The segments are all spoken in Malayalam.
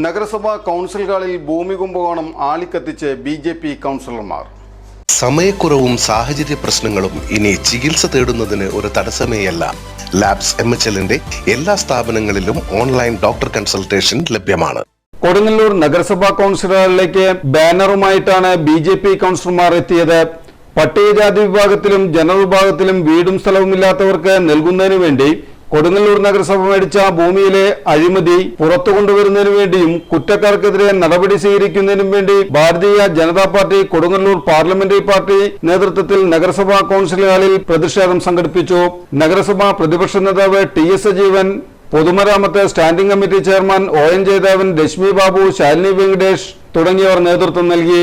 നഗരസഭാ കൗൺസിലുകളിൽ ഭൂമി കുംഭകോണം ആളിക്കത്തിച്ച് ബി ജെ പി കൗൺസിലർമാർ. സമയക്കുറവും സാഹചര്യ പ്രശ്നങ്ങളും ഇനി ചികിത്സ തേടുന്നതിന് ഒരു തടസ്സമേയല്ല. ലാബ്സ് എം എച്ച് എല്ലിന്റെ എല്ലാ സ്ഥാപനങ്ങളിലും ഓൺലൈൻ ഡോക്ടർ കൺസൾട്ടേഷൻ ലഭ്യമാണ്. കൊടുങ്ങല്ലൂർ നഗരസഭാ കൗൺസിലറുകളിലേക്ക് ബാനറുമായിട്ടാണ് ബി ജെ പി കൗൺസിലർമാർ എത്തിയത്. പട്ടികജാതി വിഭാഗത്തിലും ജനറൽ വിഭാഗത്തിലും വീടും സ്ഥലവുമില്ലാത്തവർക്ക് നൽകുന്നതിനു വേണ്ടി കൊടുങ്ങല്ലൂർ നഗരസഭ മേടിച്ച ഭൂമിയിലെ അഴിമതി പുറത്തു കൊണ്ടുവരുന്നതിനു വേണ്ടിയും കുറ്റക്കാർക്കെതിരെ നടപടി സ്വീകരിക്കുന്നതിനും വേണ്ടി Bharatiya Janata party Kodungallur parliamentary party നേതൃത്വത്തിൽ നഗരസഭാ കൌൺസിൽ ഹാളിൽ പ്രതിഷേധം സംഘടിപ്പിച്ചു. നഗരസഭാ പ്രതിപക്ഷ നേതാവ് ടി എസ് സജീവൻ പൊതുമരാമത്ത് standing committee chairman O N Jayadevan Rashmi Babu Shalini Venkatesh തുടങ്ങിയവർ നേതൃത്വം നൽകി.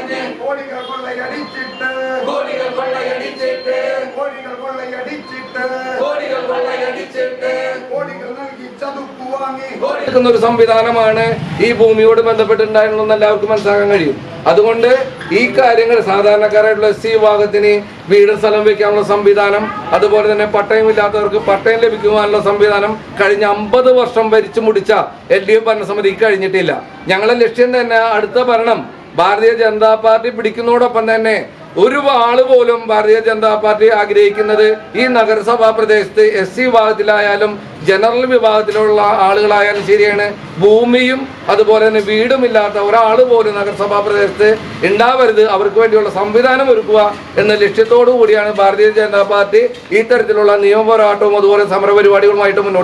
പറഞ്ഞ് കോടികൾ കൊള്ളയടിച്ചിട്ട് കോടികൾ കൊള്ളയടിച്ചിട്ട് കോടികൾ കൊള്ളയടിച്ചിട്ട് കോടികൾ കൊള്ളയടിച്ചിട്ട് കോടികൾ നൽകി ചതുപ്പ് വാങ്ങി. ഒരു സംവിധാനമാണ് ഈ ഭൂമിയോട് ബന്ധപ്പെട്ടുണ്ടായിരുന്നെന്ന് എല്ലാവർക്കും മനസ്സിലാക്കാൻ കഴിയും. അതുകൊണ്ട് ഈ കാര്യങ്ങൾ സാധാരണക്കാരായിട്ടുള്ള എസ് സി വിഭാഗത്തിന് വീട് സ്ഥലം വെക്കാനുള്ള സംവിധാനം അതുപോലെ തന്നെ പട്ടയമില്ലാത്തവർക്ക് പട്ടയം ലഭിക്കുവാനുള്ള സംവിധാനം കഴിഞ്ഞ അമ്പത് വർഷം ഭരിച്ചു മുടിച്ച എൽ ഡി എഫ് ഭരണസമിതി കഴിഞ്ഞിട്ടില്ല. ഞങ്ങളുടെ ലക്ഷ്യം തന്നെ അടുത്ത ഭരണം ഭാരതീയ ജനതാ പാർട്ടി പിടിക്കുന്നതോടൊപ്പം തന്നെ ഒരു ആൾ പോലും ഭാരതീയ ജനതാ പാർട്ടി ആഗ്രഹിക്കുന്നത് ഈ നഗരസഭാ പ്രദേശത്ത് എസ് സി വിഭാഗത്തിലായാലും ജനറൽ വിഭാഗത്തിലുള്ള ആളുകളായാലും ശരിയാണ്. ഭൂമിയും അതുപോലെ തന്നെ വീടും ഇല്ലാത്ത ഒരാൾ പോലും നഗരസഭാ പ്രദേശത്ത് ഉണ്ടാവരുത് അവർക്ക് വേണ്ടിയുള്ള സംവിധാനം ഒരുക്കുക എന്ന ലക്ഷ്യത്തോടു കൂടിയാണ് ഭാരതീയ ജനതാ പാർട്ടി ഇത്തരത്തിലുള്ള നിയമപോരാട്ടവും അതുപോലെ സമരപരിപാടികളുമായിട്ട് മുന്നോട്ട്